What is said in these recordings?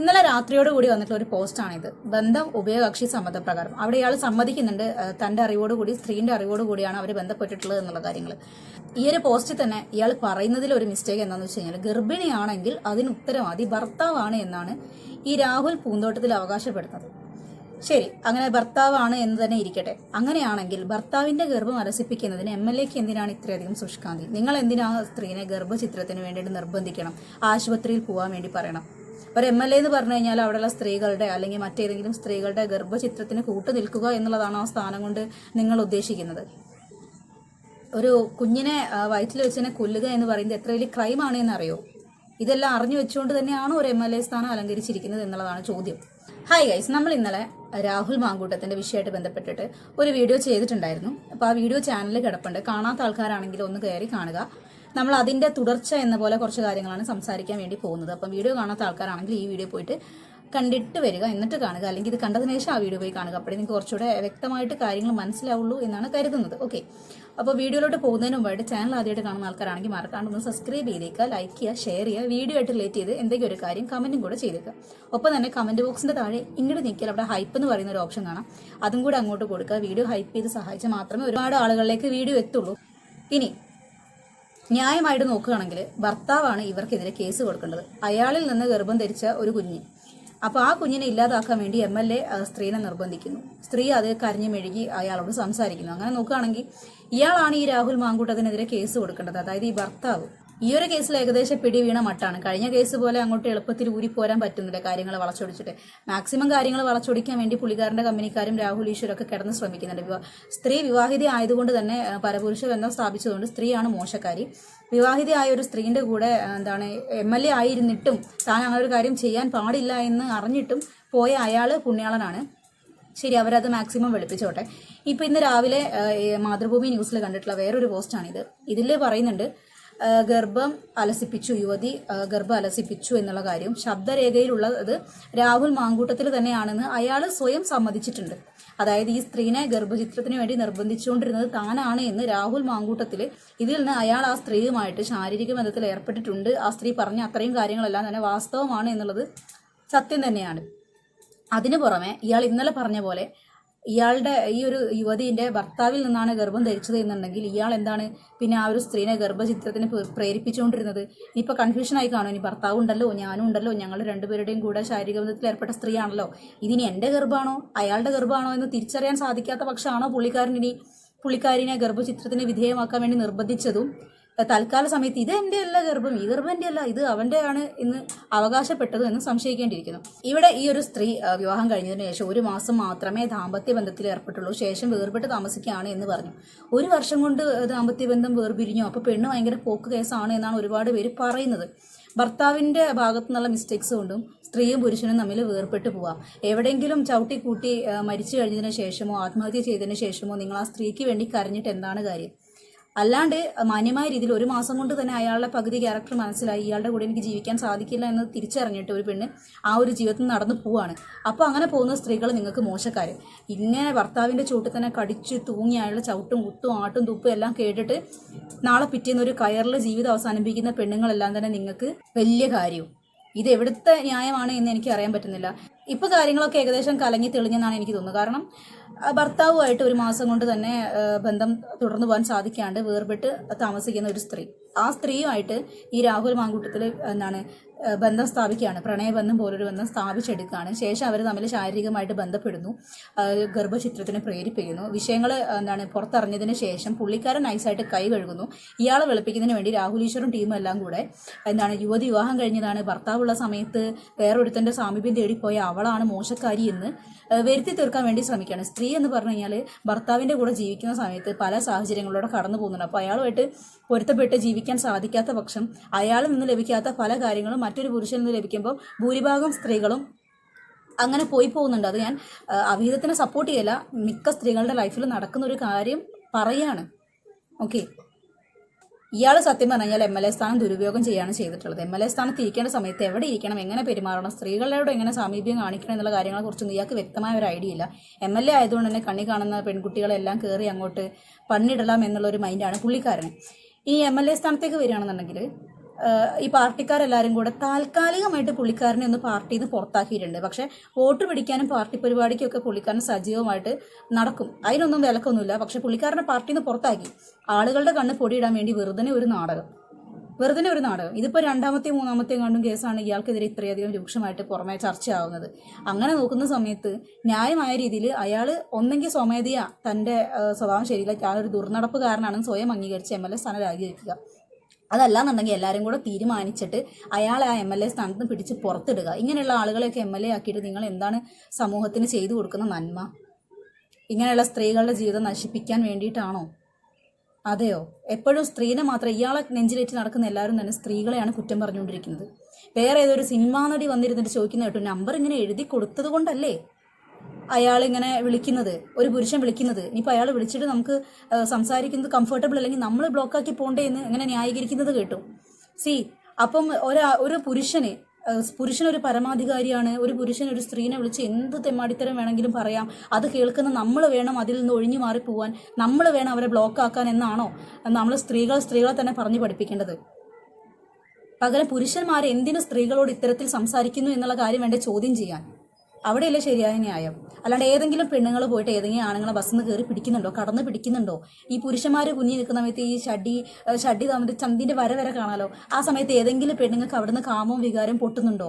ഇന്നലെ രാത്രിയോട് കൂടി വന്നിട്ടുള്ള ഒരു പോസ്റ്റാണിത്. ബന്ധം ഉഭയകക്ഷി സമ്മതപ്രകാരം. അവിടെ ഇയാൾ സമ്മതിക്കുന്നുണ്ട് തന്റെ അറിവോടുകൂടി സ്ത്രീന്റെ അറിവോടുകൂടിയാണ് അവർ ബന്ധപ്പെട്ടിട്ടുള്ളത് എന്നുള്ള കാര്യങ്ങൾ ഈ ഒരു പോസ്റ്റിൽ തന്നെ ഇയാൾ പറയുന്നതിൽ ഒരു മിസ്റ്റേക്ക് എന്താണെന്ന് വെച്ച് കഴിഞ്ഞാൽ ഗർഭിണിയാണെങ്കിൽ അതിന് ഉത്തരവാദി ഭർത്താവാണ് എന്നാണ് ഈ രാഹുൽ പൂന്തോട്ടത്തിൽ അവകാശപ്പെടുന്നത്. ശരി അങ്ങനെ ഭർത്താവാണ് എന്ന് തന്നെ ഇരിക്കട്ടെ. അങ്ങനെയാണെങ്കിൽ ഭർത്താവിന്റെ ഗർഭം അലസിപ്പിക്കുന്നതിന് എം എൽ എക്ക് എന്തിനാണ് ഇത്രയധികം സുഷ്കാന്തി? നിങ്ങൾ എന്തിനാണ് സ്ത്രീനെ ഗർഭചിത്രത്തിന് വേണ്ടിയിട്ട് നിർബന്ധിക്കണം? ആശുപത്രിയിൽ പോകാൻ വേണ്ടി പറയണം. ഒരു എം എൽ എ എന്ന് പറഞ്ഞു കഴിഞ്ഞാൽ അവിടെയുള്ള സ്ത്രീകളുടെ അല്ലെങ്കിൽ മറ്റേതെങ്കിലും സ്ത്രീകളുടെ ഗർഭചിത്രത്തിന് കൂട്ടു നിൽക്കുക എന്നുള്ളതാണ് ആ സ്ഥാനം കൊണ്ട് നിങ്ങൾ ഉദ്ദേശിക്കുന്നത്. ഒരു കുഞ്ഞിനെ വയറ്റിൽ വെച്ചതിനെ കൊല്ലുക എന്ന് പറയുന്നത് എത്ര വലിയ ക്രൈമാണ് എന്നറിയോ? ഇതെല്ലാം അറിഞ്ഞു വെച്ചുകൊണ്ട് തന്നെയാണ് ഒരു എം എൽ എ സ്ഥാനം അലങ്കരിച്ചിരിക്കുന്നത് എന്നുള്ളതാണ് ചോദ്യം. ഹായ് ഗൈസ് നമ്മൾ ഇന്നലെ രാഹുൽ മാങ്കൂട്ടത്തിന്റെ വിഷയമായിട്ട് ബന്ധപ്പെട്ടിട്ട് ഒരു വീഡിയോ ചെയ്തിട്ടുണ്ടായിരുന്നു. അപ്പോൾ ആ വീഡിയോ ചാനലിൽ കിടപ്പുണ്ട്. കാണാത്ത ആൾക്കാരാണെങ്കിൽ ഒന്ന് കയറി കാണുക. നമ്മൾ അതിന്റെ തുടർച്ച എന്ന പോലെ കുറച്ച് കാര്യങ്ങളാണ് സംസാരിക്കാൻ വേണ്ടി പോകുന്നത്. അപ്പം വീഡിയോ കാണാത്ത ആൾക്കാരാണെങ്കിൽ ഈ വീഡിയോ പോയിട്ട് കണ്ടിട്ട് വരിക എന്നിട്ട് കാണുക. അല്ലെങ്കിൽ ഇത് കണ്ടതിന് ശേഷം ആ വീഡിയോ പോയി കാണുക. അപ്പോഴേ നിങ്ങൾക്ക് കുറച്ചുകൂടെ വ്യക്തമായിട്ട് കാര്യങ്ങൾ മനസ്സിലാവുള്ളൂ എന്നാണ് കരുതുന്നത്. ഓക്കെ. അപ്പോൾ വീഡിയോയിലോട്ട് പോകുന്നതിന് മുമ്പായിട്ട് ചാനൽ ആദ്യമായിട്ട് കാണുന്ന ആൾക്കാരാണെങ്കിൽ മറക്കാണ്ട് ഒന്ന് സബ്സ്ക്രൈബ് ചെയ്തേക്കുക ലൈക്ക് ചെയ്യുക ഷെയർ ചെയ്യുക വീഡിയോ ആയിട്ട് റിലേറ്റ് ചെയ്ത് എന്തെങ്കിലും ഒരു കാര്യം കമന്റും കൂടെ ചെയ്തേക്കുക. ഒപ്പം തന്നെ കമന്റ് ബോക്സിന്റെ താഴെ ഇങ്ങോട്ട് നീക്കിയാൽ അവിടെ ഹൈപ്പ് എന്ന് പറയുന്ന ഒരു ഓപ്ഷൻ കാണാം. അതും കൂടെ അങ്ങോട്ട് കൊടുക്കുക. വീഡിയോ ഹൈപ്പ് ചെയ്ത് സഹായിച്ചാൽ മാത്രമേ ഒരുപാട് ആളുകളിലേക്ക് വീഡിയോ എത്തുള്ളൂ. ഇനി ന്യായമായിട്ട് നോക്കുകയാണെങ്കിൽ ഭർത്താവാണ് ഇവർക്കെതിരെ കേസ് കൊടുക്കേണ്ടത്. അയാളിൽ നിന്ന് ഗർഭം ധരിച്ച ഒരു കുഞ്ഞ്. അപ്പോൾ ആ കുഞ്ഞിനെ ഇല്ലാതാക്കാൻ വേണ്ടി എം എൽ എ സ്ത്രീനെ നിർബന്ധിക്കുന്നു. സ്ത്രീ അത് കരഞ്ഞു മെഴുകി അയാളോട് സംസാരിക്കുന്നു. അങ്ങനെ നോക്കുകയാണെങ്കിൽ ഇയാളാണ് ഈ രാഹുൽ മാങ്കൂട്ടത്തിനെതിരെ കേസ് കൊടുക്കേണ്ടത്. അതായത് ഈ ഭർത്താവ്. ഈ ഒരു കേസിൽ ഏകദേശം പിടി വീണ മട്ടാണ്. കഴിഞ്ഞ കേസ് പോലെ അങ്ങോട്ട് എളുപ്പത്തിൽ ഊരി പോരാൻ പറ്റുന്നില്ല കാര്യങ്ങൾ വളച്ചൊടിച്ചിട്ട്. മാക്സിമം കാര്യങ്ങൾ വളച്ചൊടിക്കാൻ വേണ്ടി പുള്ളിക്കാരന്റെ കമ്പനിക്കാരും രാഹുൽ ഈശ്വരൊക്കെ കിടന്ന് ശ്രമിക്കുന്നുണ്ട്. വിവാ- സ്ത്രീ വിവാഹിത ആയതുകൊണ്ട് തന്നെ പരപുരുഷ ബന്ധം സ്ഥാപിച്ചതുകൊണ്ട് സ്ത്രീയാണ് മോശക്കാരി. വിവാഹിതയായ ഒരു സ്ത്രീന്റെ കൂടെ എന്താണ് എം എൽ എ ആയിരുന്നിട്ടും താൻ അങ്ങനെ ഒരു കാര്യം ചെയ്യാൻ പാടില്ല എന്ന് അറിഞ്ഞിട്ടും പോയ അയാൾ പുണ്യാളനാണ്. ശരി അവരത് മാക്സിമം വെളുപ്പിച്ചോട്ടെ. ഇപ്പൊ ഇന്ന് രാവിലെ മാതൃഭൂമി ന്യൂസിൽ കണ്ടിട്ടുള്ള വേറൊരു പോസ്റ്റാണിത്. ഇതിൽ പറയുന്നുണ്ട് ഗർഭം അലസിപ്പിച്ചു യുവതി ഗർഭം അലസിപ്പിച്ചു എന്നുള്ള കാര്യം. ശബ്ദരേഖയിലുള്ളത് രാഹുൽ മാങ്കൂട്ടത്തിൽ തന്നെയാണെന്ന് അയാൾ സ്വയം സമ്മതിച്ചിട്ടുണ്ട്. അതായത് ഈ സ്ത്രീനെ ഗർഭചിത്രത്തിന് വേണ്ടി നിർബന്ധിച്ചുകൊണ്ടിരുന്നത് താനാണ് എന്ന് രാഹുൽ മാങ്കൂട്ടത്തിൽ ഇതിൽ നിന്ന് അയാൾ ആ സ്ത്രീയുമായിട്ട് ശാരീരിക ബന്ധത്തിൽ ഏർപ്പെട്ടിട്ടുണ്ട്. ആ സ്ത്രീ പറഞ്ഞ അത്രയും കാര്യങ്ങളെല്ലാം തന്നെ വാസ്തവമാണ് എന്നുള്ളത് സത്യം തന്നെയാണ്. അതിനു പുറമെ ഇയാൾ ഇന്നലെ പറഞ്ഞ പോലെ ഇയാളുടെ ഈ ഒരു യുവതിന്റെ ഭർത്താവിൽ നിന്നാണ് ഗർഭം ധരിച്ചത് എന്നുണ്ടെങ്കിൽ ഇയാൾ എന്താണ് പിന്നെ ആ ഒരു സ്ത്രീനെ ഗർഭചിത്രത്തിന് പ്രേ- പ്രേരിപ്പിച്ചുകൊണ്ടിരുന്നത്? ഇപ്പൊ കൺഫ്യൂഷനായി കാണും. ഇനി ഭർത്താവ് ഉണ്ടല്ലോ ഞാനും ഉണ്ടല്ലോ ഞങ്ങൾ രണ്ടുപേരുടെയും കൂടെ ശാരീരിക ബന്ധത്തിൽ ഏർപ്പെട്ട സ്ത്രീയാണല്ലോ. ഇതിനി എന്റെ ഗർഭമാണോ അയാളുടെ ഗർഭമാണോ എന്ന് തിരിച്ചറിയാൻ സാധിക്കാത്ത പക്ഷമാണോ പുള്ളിക്കാരൻ ഇനി പുള്ളിക്കാരിനെ ഗർഭചിത്രത്തിന് വിധേയമാക്കാൻ വേണ്ടി നിർബന്ധിച്ചതും? തൽക്കാല സമയത്ത് ഇത് എന്റെ അല്ല ഗർഭം ഈ ഗർഭം എന്റെ അല്ല ഇത് അവന്റെ ഇന്ന് അവകാശപ്പെട്ടത് എന്ന് സംശയിക്കേണ്ടിയിരിക്കുന്നു. ഇവിടെ ഈ ഒരു സ്ത്രീ വിവാഹം കഴിഞ്ഞതിന് ശേഷം ഒരു മാസം മാത്രമേ ദാമ്പത്യ ബന്ധത്തിൽ ഏർപ്പെട്ടുള്ളൂ. ശേഷം വേർപെട്ട് താമസിക്കുകയാണ് എന്ന് പറഞ്ഞു. ഒരു വർഷം കൊണ്ട് ദാമ്പത്യ ബന്ധം വേർപിരിഞ്ഞു. അപ്പോൾ പെണ്ണ് ഭയങ്കര പോക്ക് കേസാണ് എന്നാണ് ഒരുപാട് പേര് പറയുന്നത്. ഭർത്താവിന്റെ ഭാഗത്തു നിന്നുള്ള മിസ്റ്റേക്സ് കൊണ്ടും സ്ത്രീയും പുരുഷനും തമ്മിൽ വേർപെട്ട് പോവാം. എവിടെയെങ്കിലും ചവിട്ടി കൂട്ടി മരിച്ചു കഴിഞ്ഞതിന് ശേഷമോ ആത്മഹത്യ ചെയ്തതിന് ശേഷമോ നിങ്ങൾ ആ സ്ത്രീക്ക് വേണ്ടി കരഞ്ഞിട്ട് എന്താണ് കാര്യം? അല്ലാണ്ട് മാന്യമായ രീതിയിൽ ഒരു മാസം കൊണ്ട് തന്നെ അയാളുടെ പകുതി ക്യാരക്ടർ മനസ്സിലായി. ഇയാളുടെ കൂടെ എനിക്ക് ജീവിക്കാൻ സാധിക്കില്ല എന്ന് തിരിച്ചറിഞ്ഞിട്ട് ഒരു പെണ്ണ് ആ ഒരു ജീവിതത്തിൽ നടന്നു പോവാണ്. അപ്പോൾ അങ്ങനെ പോകുന്ന സ്ത്രീകൾ നിങ്ങൾക്ക് മോശക്കാർ ഇങ്ങനെ ഭർത്താവിന്റെ ചൂട്ടിൽ തന്നെ കടിച്ച് തൂങ്ങി അയാളുടെ ചവിട്ടും കുത്തും ആട്ടും തുപ്പും എല്ലാം കേട്ടിട്ട് നാളെ പിറ്റേന്ന് ഒരു കയറിൽ ജീവിതം അവസാനിപ്പിക്കുന്ന പെണ്ണുങ്ങളെല്ലാം തന്നെ നിങ്ങൾക്ക് വലിയ കാര്യവും. ഇത് എവിടുത്തെ ന്യായമാണ് എന്ന് എനിക്ക് അറിയാൻ പറ്റുന്നില്ല. ഇപ്പൊ കാര്യങ്ങളൊക്കെ ഏകദേശം കലങ്ങി തെളിഞ്ഞെന്നാണ് എനിക്ക് തോന്നുന്നത്. കാരണം ഭർത്താവുമായിട്ട് ഒരു മാസം കൊണ്ട് തന്നെ ബന്ധം തുടർന്നു പോകാൻ സാധിക്കാണ്ട് വേർപെട്ട് താമസിക്കുന്ന ഒരു സ്ത്രീ. ആ സ്ത്രീയുമായിട്ട് ഈ രാഹുൽ മാങ്കൂട്ടത്തിൽ എന്താണ് ബന്ധം സ്ഥാപിക്കുകയാണ്. പ്രണയബന്ധം പോലൊരു ബന്ധം സ്ഥാപിച്ചെടുക്കുകയാണ്. ശേഷം അവർ തമ്മിൽ ശാരീരികമായിട്ട് ബന്ധപ്പെടുന്നു. ഗർഭചിത്രത്തിനെ പ്രേരിപ്പിക്കുന്നു. വിഷയങ്ങൾ എന്താണ് പുറത്തറിഞ്ഞതിന് ശേഷം പുള്ളിക്കാരൻ നൈസായിട്ട് കൈ കഴുകുന്നു. ഇയാളെ വെളുപ്പിക്കുന്നതിന് വേണ്ടി രാഹുൽ ഈശ്വറും ടീമും എല്ലാം കൂടെ എന്താണ് യുവതി വിവാഹം കഴിഞ്ഞതാണ്. ഭർത്താവുള്ള സമയത്ത് വേറൊരുത്തന്റെ സാമീപ്യം തേടിപ്പോയ അവളാണ് മോശക്കാരി എന്ന് വരുത്തി തീർക്കാൻ വേണ്ടി ശ്രമിക്കുകയാണ്. സ്ത്രീ എന്ന് പറഞ്ഞു കഴിഞ്ഞാൽ ഭർത്താവിന്റെ കൂടെ ജീവിക്കുന്ന സമയത്ത് പല സാഹചര്യങ്ങളിലൂടെ കടന്നു പോകുന്നുണ്ട് അപ്പോൾ അയാളുമായിട്ട് പൊരുത്തപ്പെട്ട് ജീവിക്കാൻ സാധിക്കാത്ത പക്ഷം അയാളിൽ നിന്ന് ലഭിക്കാത്ത പല കാര്യങ്ങളും മറ്റൊരു പുരുഷനിൽ നിന്ന് ലഭിക്കുമ്പോൾ ഭൂരിഭാഗം സ്ത്രീകളും അങ്ങനെ പോയി പോകുന്നുണ്ട്. അത് ഞാൻ അവിഹിതത്തിനെ സപ്പോർട്ട് ചെയ്യല മിക്ക സ്ത്രീകളുടെ ലൈഫിൽ നടക്കുന്ന ഒരു കാര്യം പറയാണ്. ഓക്കെ ഇയാൾ സത്യം പറഞ്ഞു കഴിഞ്ഞാൽ എം എൽ എ സ്ഥാനം ദുരുപയോഗം ചെയ്യാണ് ചെയ്തിട്ടുള്ളത്. എം എൽ എ സ്ഥാനത്ത് ഇരിക്കേണ്ട സമയത്ത് എവിടെ ഇരിക്കണം എങ്ങനെ പെരുമാറണം സ്ത്രീകളോട് എങ്ങനെ സാമീപ്യം കാണിക്കണം എന്നുള്ള കാര്യങ്ങളെക്കുറിച്ചൊന്നും ഇയാൾക്ക് വ്യക്തമായ ഒരു ഐഡിയ ഇല്ല. എം എൽ എ ആയതുകൊണ്ട് തന്നെ കണ്ണി കാണുന്ന പെൺകുട്ടികളെല്ലാം കയറി അങ്ങോട്ട് പണിയിടലാം എന്നുള്ള ഒരു മൈൻഡാണ് പുള്ളിക്കാരന്. ഇനി എം എൽ എ സ്ഥാനത്തേക്ക് വരികയാണെന്നുണ്ടെങ്കിൽ ഈ പാർട്ടിക്കാരെല്ലാവരും കൂടെ താൽക്കാലികമായിട്ട് പുള്ളിക്കാരനെ ഒന്ന് പാർട്ടിയിൽ നിന്ന് പുറത്താക്കിയിട്ടുണ്ട്. പക്ഷെ വോട്ട് പിടിക്കാനും പാർട്ടി പരിപാടിക്കൊക്കെ പുള്ളിക്കാരൻ സജീവമായിട്ട് നടക്കും. അതിനൊന്നും വിലക്കൊന്നുമില്ല. പക്ഷെ പുള്ളിക്കാരനെ പാർട്ടിയിൽ നിന്ന് പുറത്താക്കി. ആളുകളുടെ കണ്ണ് പൊടിയിടാൻ വേണ്ടി വെറുതെ ഒരു നാടകം. വെറുതെ ഒരു നാടകം. ഇതിപ്പോൾ രണ്ടാമത്തെയും മൂന്നാമത്തെയും കണ്ടും കേസാണ് ഇയാൾക്കെതിരെ ഇത്രയധികം രൂക്ഷമായിട്ട് പുറമെ ചർച്ചയാവുന്നത്. അങ്ങനെ നോക്കുന്ന സമയത്ത് ന്യായമായ രീതിയിൽ അയാൾ ഒന്നെങ്കിൽ സ്വമേധയാ തന്റെ സ്വഭാവം ശരിയില്ല. അയാളൊരു ദുർനടപ്പുകാരനാണെന്ന് സ്വയം അംഗീകരിച്ച് എം എൽ എ സ്ഥാനം രാജിവെക്കുക. അതല്ലാന്നുണ്ടെങ്കിൽ എല്ലാവരും കൂടെ തീരുമാനിച്ചിട്ട് അയാളെ ആ എം എൽ എ സ്ഥാനത്ത് നിന്ന് പിടിച്ച് പുറത്തിടുക. ഇങ്ങനെയുള്ള ആളുകളെയൊക്കെ എം എൽ എ ആക്കിയിട്ട് നിങ്ങൾ എന്താണ് സമൂഹത്തിന് ചെയ്തു കൊടുക്കുന്ന നന്മ? ഇങ്ങനെയുള്ള സ്ത്രീകളുടെ ജീവിതം നശിപ്പിക്കാൻ വേണ്ടിയിട്ടാണോ? അതെയോ? എപ്പോഴും സ്ത്രീനെ മാത്രം ഇയാളെ നെഞ്ചിലേറ്റ് നടക്കുന്ന എല്ലാവരും തന്നെ സ്ത്രീകളെയാണ് കുറ്റം പറഞ്ഞുകൊണ്ടിരിക്കുന്നത്. വേറെ ഏതൊരു സിനിമാ നടി വന്നിരുന്നിട്ട് ചോദിക്കുന്ന കേട്ടോ നമ്പർ ഇങ്ങനെ എഴുതി കൊടുത്തത് കൊണ്ടല്ലേ? അയാൾ ഇങ്ങനെ വിളിക്കുന്നത് ഒരു പുരുഷൻ വിളിക്കുന്നത്. ഇനിയിപ്പോൾ അയാൾ വിളിച്ചിട്ട് നമുക്ക് സംസാരിക്കുന്നത് കംഫർട്ടബിൾ അല്ലെങ്കിൽ നമ്മൾ ബ്ലോക്കാക്കി പോണ്ടേ എന്ന് ഇങ്ങനെ ന്യായീകരിക്കുന്നത് കേട്ടു. സി അപ്പം ഒരാ ഒരു പുരുഷന് പുരുഷനൊരു പരമാധികാരിയാണ് ഒരു പുരുഷൻ ഒരു സ്ത്രീനെ വിളിച്ച് എന്ത് തെമ്മാടിത്തരം വേണമെങ്കിലും പറയാം അത് കേൾക്കുന്ന നമ്മൾ വേണം അതിൽ നിന്ന് ഒഴിഞ്ഞു മാറി പോവാൻ നമ്മൾ വേണം അവരെ ബ്ലോക്ക് ആക്കാൻ എന്നാണോ നമ്മൾ സ്ത്രീകൾ സ്ത്രീകളെ തന്നെ പറഞ്ഞു പഠിപ്പിക്കേണ്ടത്. പകരം പുരുഷന്മാർ എന്തിനു സ്ത്രീകളോട് ഇത്തരത്തിൽ സംസാരിക്കുന്നു എന്നുള്ള കാര്യം വേണ്ട ചോദ്യം ചെയ്യാൻ? അവിടെയല്ലേ ശരിയായ ന്യായം? അല്ലാണ്ട് ഏതെങ്കിലും പെണ്ണുങ്ങൾ പോയിട്ട് ഏതെങ്കിലും ആണുങ്ങളെ ബസ്സിൽ നിന്ന് കയറി പിടിക്കുന്നുണ്ടോ? കടന്ന് പിടിക്കുന്നുണ്ടോ? ഈ പുരുഷന്മാർ കുഞ്ഞി നിൽക്കുന്ന സമയത്ത് ഈ ഷഡി ഷഡി തമ്മിൽ ചന്തിന്റെ വര വരെ കാണാലോ? ആ സമയത്ത് ഏതെങ്കിലും പെണ്ണുങ്ങൾക്ക് അവിടുന്ന് കാമവും വികാരം പൊട്ടുന്നുണ്ടോ?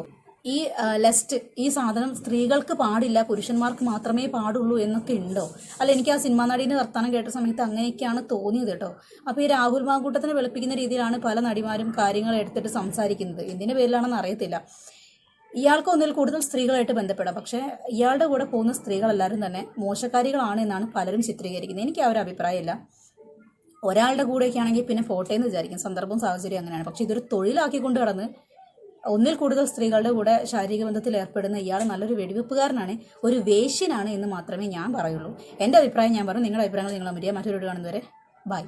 ഈ ലെസ്റ്റ് ഈ സാധനം സ്ത്രീകൾക്ക് പാടില്ല പുരുഷന്മാർക്ക് മാത്രമേ പാടുള്ളൂ എന്നൊക്കെ ഉണ്ടോ? അല്ല എനിക്ക് ആ സിനിമാ നടീന്റെ വർത്താനം കേട്ട സമയത്ത് അങ്ങനെയൊക്കെയാണ് തോന്നിയത് കേട്ടോ. അപ്പോൾ ഈ രാഹുൽ മാങ്കൂട്ടത്തിനെ വെളുപ്പിക്കുന്ന രീതിയിലാണ് പല നടിമാരും കാര്യങ്ങൾ എടുത്തിട്ട് സംസാരിക്കുന്നത്. എന്തിന്റെ പേരിലാണെന്ന് അറിയത്തില്ല. ഇയാൾക്ക് ഒന്നിൽ കൂടുതൽ സ്ത്രീകളായിട്ട് ബന്ധപ്പെടാം. പക്ഷേ ഇയാളുടെ കൂടെ പോകുന്ന സ്ത്രീകളെല്ലാവരും തന്നെ മോശക്കാരികളാണ് എന്നാണ് പലരും ചിത്രീകരിക്കുന്നത്. എനിക്ക് ആ ഒരു അഭിപ്രായമില്ല. ഒരാളുടെ കൂടെയൊക്കെ ആണെങ്കിൽ പിന്നെ പോട്ടെ എന്ന് വിചാരിക്കും. സന്ദർഭവും സാഹചര്യം അങ്ങനെയാണ്. പക്ഷെ ഇതൊരു തൊഴിലാക്കിക്കൊണ്ട് കടന്ന് ഒന്നിൽ കൂടുതൽ സ്ത്രീകളുടെ കൂടെ ശാരീരിക ബന്ധത്തിൽ ഏർപ്പെടുന്ന ഇയാൾ നല്ലൊരു വെടിവെപ്പുകാരനാണ് ഒരു വേശ്യനാണ് എന്ന് മാത്രമേ ഞാൻ പറയുള്ളൂ. എന്റെ അഭിപ്രായം ഞാൻ പറഞ്ഞു. നിങ്ങളുടെ അഭിപ്രായങ്ങൾ നിങ്ങൾ മര്യാദ മറ്റൊരു കാണുന്നവരെ ബൈ.